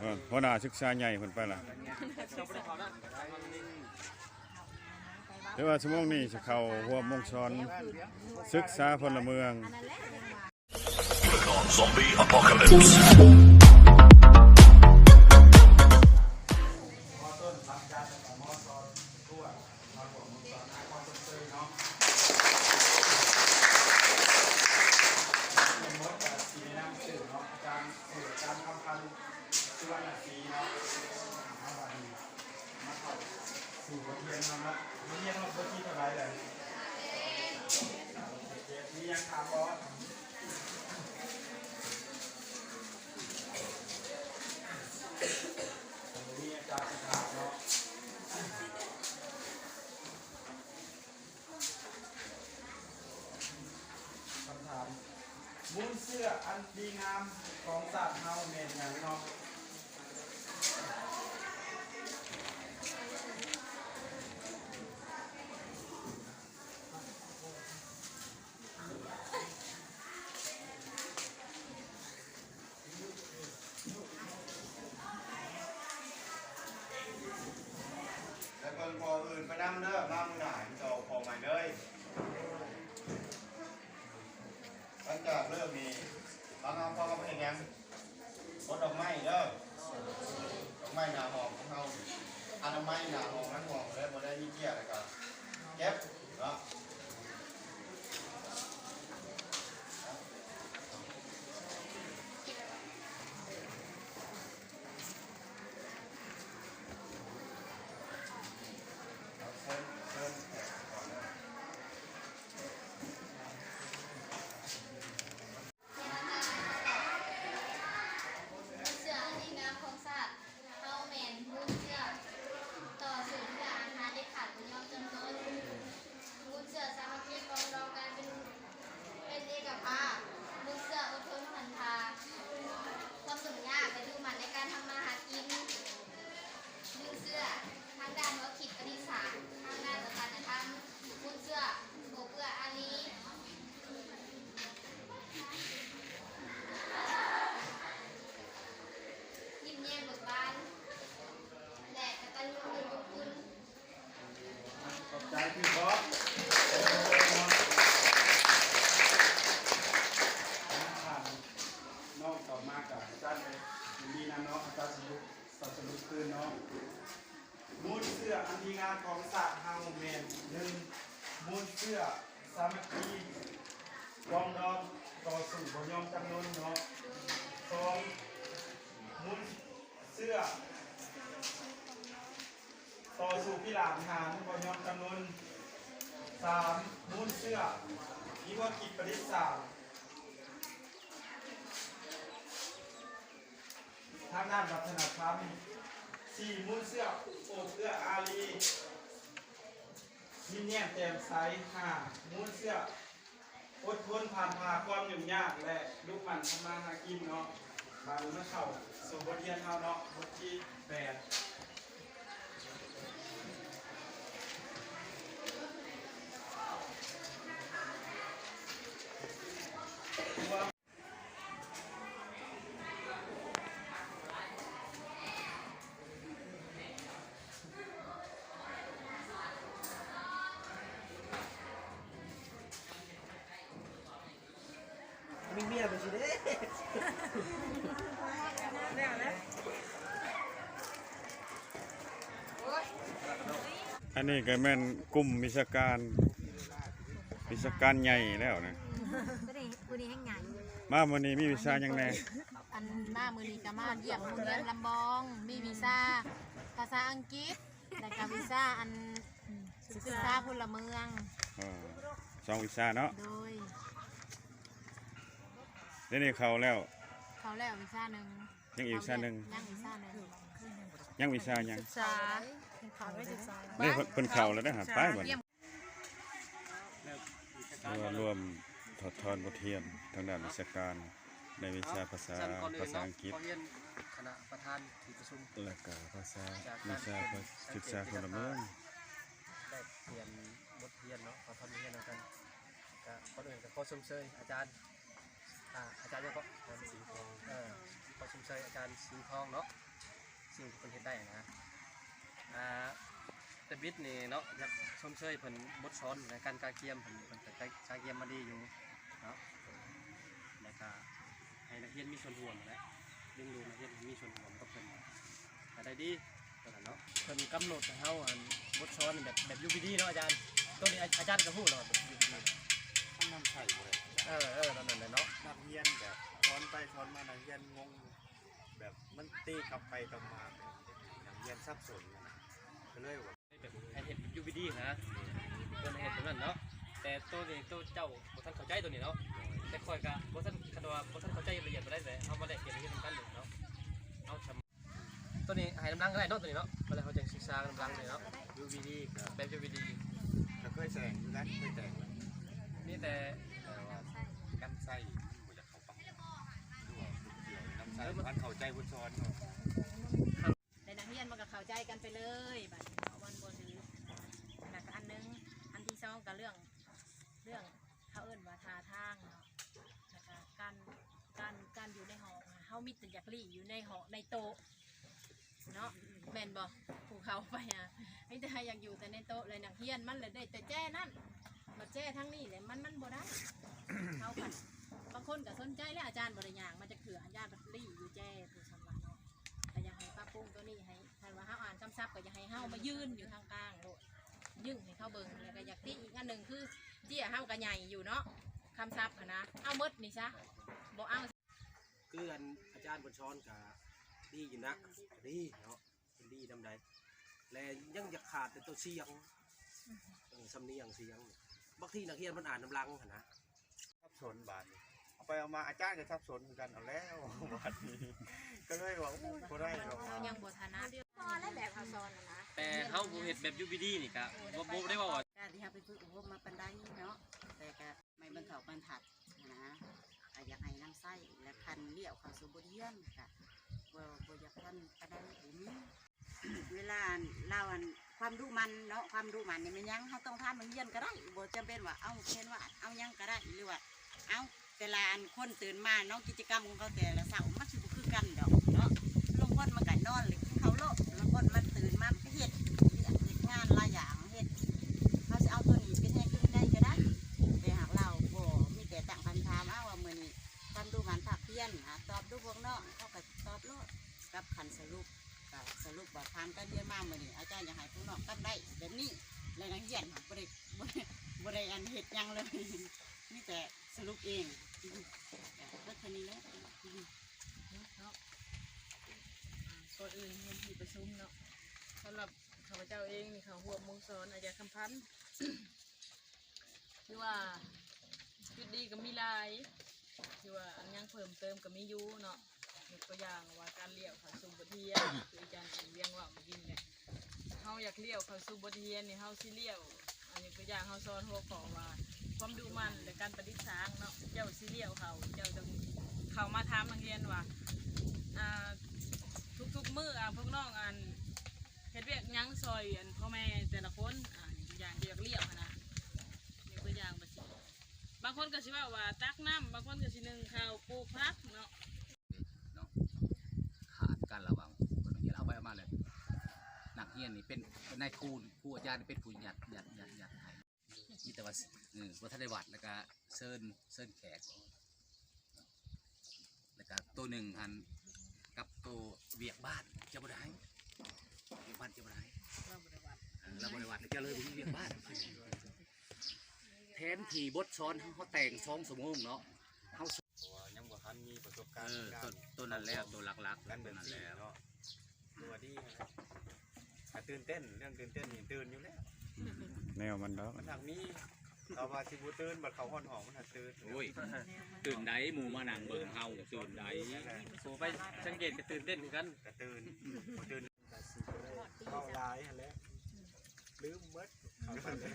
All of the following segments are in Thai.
เออหัวหน้าศึกษาใหญ่เพิ่นไปล่ะแต่ว่าชั่วโมงนี้จะเข้าหัวโมงชอนศึกษาพลเมือง Zombie apocalypse. มดกับสีน้ำสื่อเนาะอาจารย์สื่ออาจารย์คำพันธ์สุวรรณศรีเนาะมาบาดีมาเข้าสู่บท เรียนมาเนาเรียนเราบทที่เท่าไรเลยมียังถามบอส งจากเริ่มมีบางเอาพ่อมาเป็นยังรถดอกไม้เด้อดอกไม้หนาหอมของเขาอนามัยหนาหอมนั้นหอมเลยบ่ได้มีเกียร์อะไรกันเก็บเนาะเอาเชิญเชิญแขกก่อนเลย เสื้ออันนี้งามของสัตว์เฮาแมนมูนเสื้อต่อสู่เพื่ออาหารได้ขาดบุญยอมจำนวนมูนเสื้อสามัคคีปรองดองกันเป็นเป็นเอกภาพมูนเสื้ออดทนพันธาความสุ่มยากและดูหมันในการทำมาหากินมูนเสื้อทางด้านวัตถิตประดิษฐานทางด้านวัฒนธรรมมูนเสื้อโบเพื่ออาลี ยิ้มแย้มเบิกบานและกตัญญูรู้บุญคุณ ขอบใจพี่บอสผ่านนอกต่อมากับอาจารย์เลยมีนะเนาะอาจารย์ส รุปสัสรุปคืนเนาะมูลเสื้ออันดีงามของศาสตร์ฮาวแมนหนึ่งมูลเสื้อสามัคคีรองดองต่อสู่บยอมจำนวนเนาะสองมูลเสื้อ ต่อสู่พิลามหารบยอมจำนวนสามมูลเสื้อนิวกิจปริศาสตร์ ทางด้านวัฒนธรรมสี่มุ้นเสื้อโอเอื้ออารีมิเนี่ยแจ่มใสห้ามุ้นเสื้ออดทนผ่านพาความยุ่งยากและลูกมันทำมาหากินเนาะบางเมื่อเข่าสู่บทเรียนเฮาเนาะบทที่แปด มีเมียไปสิเด้อันนี้ก็แม่นกลุ่มวิชาการวิชาการใหญ่แล้วนะก็ได้กูดีให้ไงมาวันนี้มีวิชาหยังแน่อันมามือนี้ก็มาเยี่ยมโรงเรียนลำบอง มีวีซ่าภาษาอังกฤษและก็วีซ่าอันศึกษาพลเมืองเออสองวิชาเนาะโดย เดี๋ยวนี้เข้าแล้ว เขาแล้ววีซ่าหนึ่งยังอีกวิชาหนึ่งยังวีซ่าหนึ่งยังวิชาหยังศึกษาเขาไม่ศึกษานี่เพิ่นเพิ่นเข้าแล้วได้หาป้ายบ่นี่รวมรวมถอดทอนบทเรียนทางด้านวิชาการในวิชาภาษาภาษาอังกฤษขอเรียนคณะประธานที่ประชุมและก็ภาษาวิชาศึกษาพลเมืองได้เรียนบทเรียนเนาะขอทำเรียนแล้วกันก็คนอื่นก็ขอชมเชยอาจารย์ อ่าอาจารย์ยังก็อาจารย์สิงห์ทองเออขอชมเชยอาจารย์สิงห์ทองเนาะสิ่งที่เพิ่นเฮ็ดได้นะอ่าแต่บิดนี่เนาะอยากชมเชยเพิ่นบทสอนในการกาเกียมเพิ่นเพิ่นก็กาเกียมมาดีอยู่เนาะแล้วก็ให้นักเรียนมีส่วนร่วมและดึงดูนักเรียนมีส่วนร่วมกับเพิ่นก็ได้ดีว่าซั่นเนาะเพิ่นกำหนดให้เฮาอันบทสอนแบบแบบ UPD เนาะอาจารย์ตัวนี้อาจารย์ก็ฮู้เนาะแบบ UPD ต้องนำใส่เลย เออเออนั่นนั่นแหละเนาะนักเรียนแบบซ้อนไปซ้อนมานักเรียนงง แบบมันตีกลับไปกลับมาแบบนักเรียนสับสนนะก็เลยว่าแบบให้เห็นยูวีดีนะตัวนี้เห็นตรงนั้นเนาะแต่ตัวนี้ตัวเจ้าบ่ท่านเข้าใจตัวนี้เนาะแต่คอยกะบ่ท่านคันว่าบ่ท่านเข้าใจละเอียดบ่ได้เลยเอามาแลกเปลี่ยนที่ทำกันอยู่เนาะเอาชำตัวนี้ให้น้ำลังก็ได้เนาะตัวนี้เนาะเวลาเขาจะศึกษาน้ำลังเลยเนาะ UVD ก็แบบยูวีดีก็เคยแสดงอยู่นะเคยแต่งแล้ว นี่แต่ แต่ว่ากันไส้บ่อยากเข้าปากดูว่าเกี่ยวน้ำไส้มันเข้าใจบุญซ้อนเนาะ ในนักเรียนมันก็เข้าใจกันไปเลยบัดนี้เนาะวันบนนี้แล้วก็อันหนึงอันที่สองก็เรื่องเรื่องเขาเอิ้นว่าท่าทางเนาะแล้วก็การการการอยู่ในหอนะเฮา มีแต่อยากลี่อยู่ในหอในโต๊ะเนาะแม่นบ่ผูเขาไปอะมีแต่ให้อยากอยู่แต่ในโต๊ะเลยนักเรียนมันเลยได้แต่แจ้นั่นมาแจ้ทั้งนี้เลยมันมันบ่ได้เขาผัดบางคนก็สนใจแล้วอาจารย์บริยางมันจะเขืออาจารย์แบบลี่อยู่แจ้ผู้สมัครเนาะแต่อยากให้ป้าปุ้งตัวนี้ให้ท่านว่าเฮาอ่านคำศัพท์ก็อยากให้เฮามายืนอยู่ทางกลางโลดยึ่งให้เขาเบิ่งแล้วก็อยากที่อีกอันหนึ่งคือเจี้ยเฮาก็ใหญ่อยู่เนาะคำศัพท์หั้นนะเอาหมดนี่ซะบ่เอาคืออัน อาจารย์บนช้อนกะดีอยู่นะดีเนาะดีทำได้และยังอยากขาดแต่ตัวเสียงเออสำเนียงเสียงบางทีนักเรียนมันอ่านน้ำลังหั่นนะสับสนบาทนี่เอาไปเอามาอาจารย์ก็สับสนเหมือนกันเอาแล้วบาทนี้ก็เลยว่าอุ้ยบ่ได้หรอกเรายังบ่ทันนะพอแล้วแบบเขาสอนน่ะนะแต่เฮาบ่เฮ็ดแบบยูบีดีนี่กะบ่บ่ได้ว่าว่าการที่เราไปฝึกอบรมมาปันได้เนาะแต่ก็ไม่บรรเทาบรรทัดนะ ก็อยากให้น้ำไส้และคันเลี้ยวเขาสู่บทเรียนก็บ่บ่อยากทันกระไดผมเวลาเราอันความรู้มันเนาะความรู้มันนี่มันยังเขาต้องทำมันเรียนก็ได้บ่จำเป็นว่าเอาเช่นว่าเอายังก็ได้หรือว่าเอาแต่ละอันคนตื่นมาเนาะกิจกรรมของเขาแต่ละเสาร์มันสิบคือกันดอกเนาะลางคนมันก็นอนหรือกินเขาโลดลางคนมันตื่นมามันก็เฮ็ดเฮ็ดงานหลายอย่างาทางการเรียนมามือนี้อาจารย์อยากให้พวกน้องกันได้แบบนี้และนักเรียนบ่ได้บ่ได้บ่ได้อันเฮ็ดยังเลยมีแต่สรุปเองก็แค่นี้แหละเนาะก่อนอื่นเห็นที่ประชุมเนาะสำหรับข้าพเจ้าเองนี่เขาหัวมงสอนอาจารย์คำพันธ์คือว่าจุดดีก็มีลายคือว่าอันยังเพิ่มเติมก็มีอยู่เนาะ ยกตัวอย่างว่าการเลี้ยวเข้าสู่บทเรียนคืออาจารย์เรียงว่ามื่อกี้เนี่ยเฮาอยากเลี้ยวเข้าสู่บทเรียนนี่เฮาสิเลี้ยวอันนี้ตัวอย่างเฮาสอนหัวข้อว่า ความดูมันและการปฏิสร้างเนาะเจ้าสิเลี้ยวเขาเจ้าต้องเขามาถามนักเรียนว่าอ่าทุกๆมื้ออะพวกน้องอันเฮ็ดเวียกยังซอยอันพ่อแม่แต่ละคนอ่าอย่างเดียวเลี้ยวนะยกตัวอย่างบางคนก็สิว่าว่าตักน้ำบางคนก็สินึ่งข้าวปลูกพักเนาะ การระวังคนเรียนเอาไปเอามาเลยนักเรียนนี่เป็นเป็นนายครูครูอาจารย์เป็นผู้หยัดหยัดหยัดหยัดให้มีแต่ว่าเออวัฒนวัดแล้วก็เซินเซินแขกแล้วก็ตัวหนึ่งอันกับตัวเวียกบ้านเจะบ่ได้เวียกบ้านเจะบ่ได้เออเราบริวัติจะเลยบ่มีเวียกบ้านแทนที่บทซ้อนเขาแต่งสองสมงเนาะ เอรณ์อในตัวการตัวนั้นแล้วตัวหลักๆกันแบตัวบนั้นนี้แล้วเนาะตัวดีนะแต่ตื่นเต้นเรื่องตื่นเต้นนี่ตื่นอยู่แล้ว แนวมันดอกมันทางมีเราว่าสิบูตื่นบัดเขาห้อนหอมมันหักตื่นโอ้ยตื่นไดหมูมานั่งเบิ่งเฮาตื่นไดโอ้ไปสังเกตก็ตื่นเต้นคือกันกระตื่นบ่ตื่นก็สิบ่ได้เข้าลายหั่นแหละลืมเบิดเขาไปเลย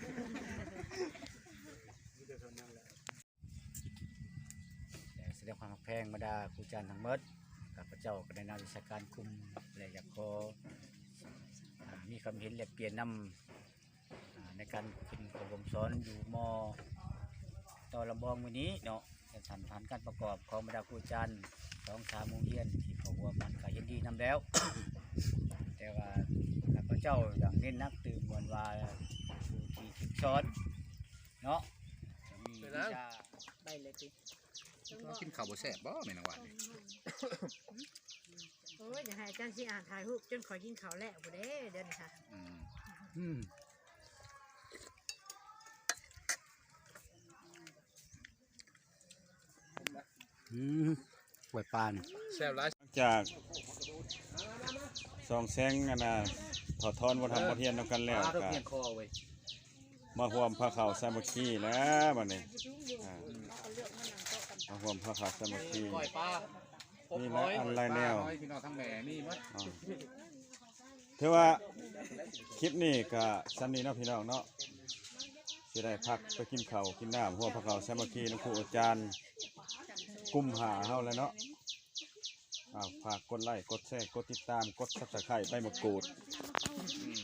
มีแต่เท่านั้นแหละแส ดงความรักแพงมาดาครูจารย์ทั้งหมดกับพเจ้าก็ได้นำวิชาการคุมและอยากขออ่ามีความเห็นแลกเปลี่ยนนำอ่าในการขึ้นอบรมสอนอยู่มต่อลำบองมือนี้เนาะสันฐานการประกอบของบรรดาครูจารย์สองสามโมงเย็นที่เขาหัวมันก็เห็นดีนำแล้ว แต่ว่าข้าพเจ้าอย่างเน้นนักตื่นเหมือนว่าผู้ที่คิดสอนเนาะจะมีวิชา ได้เลยติ กินข้าวบ่แซ่บบ่แม่นางวันนี่โอ้ยอย่าให้อาจารย์สิอ่านถ่ายรูปจนขอกินข้าวแล้วบ่เด้เดี๋ยวนี้ค่ะอืมอืมอืมกล้วยปานแซ่บหลายจากสองแซงอันน่ะถอดทอนบ่ทำบ่เทียนนำกันแล้วปลาก็เพียงคอเว้ยมาร่วมพระเขาสามัคคีแล้วบัดนี้อ่า มาร่วมพระเขาสามัคคีก้อยปลานี่นะอันไรแนวปลาอยพี่น้องทั้งแม่นี่หมดอ๋อถือว่าคลิปนี้ก็สันนี้เนาะพี่น้องเนาะสิได้พักไปกินข้าวกินน้ำหัวพระเขาสามัคคีนำครูอาจารย์กลุ่มหาเฮาแล้วเนาะอ่าฝากกดไลค์กดแชร์กดติดตามกด Subscribe ใบมะกรูดอืม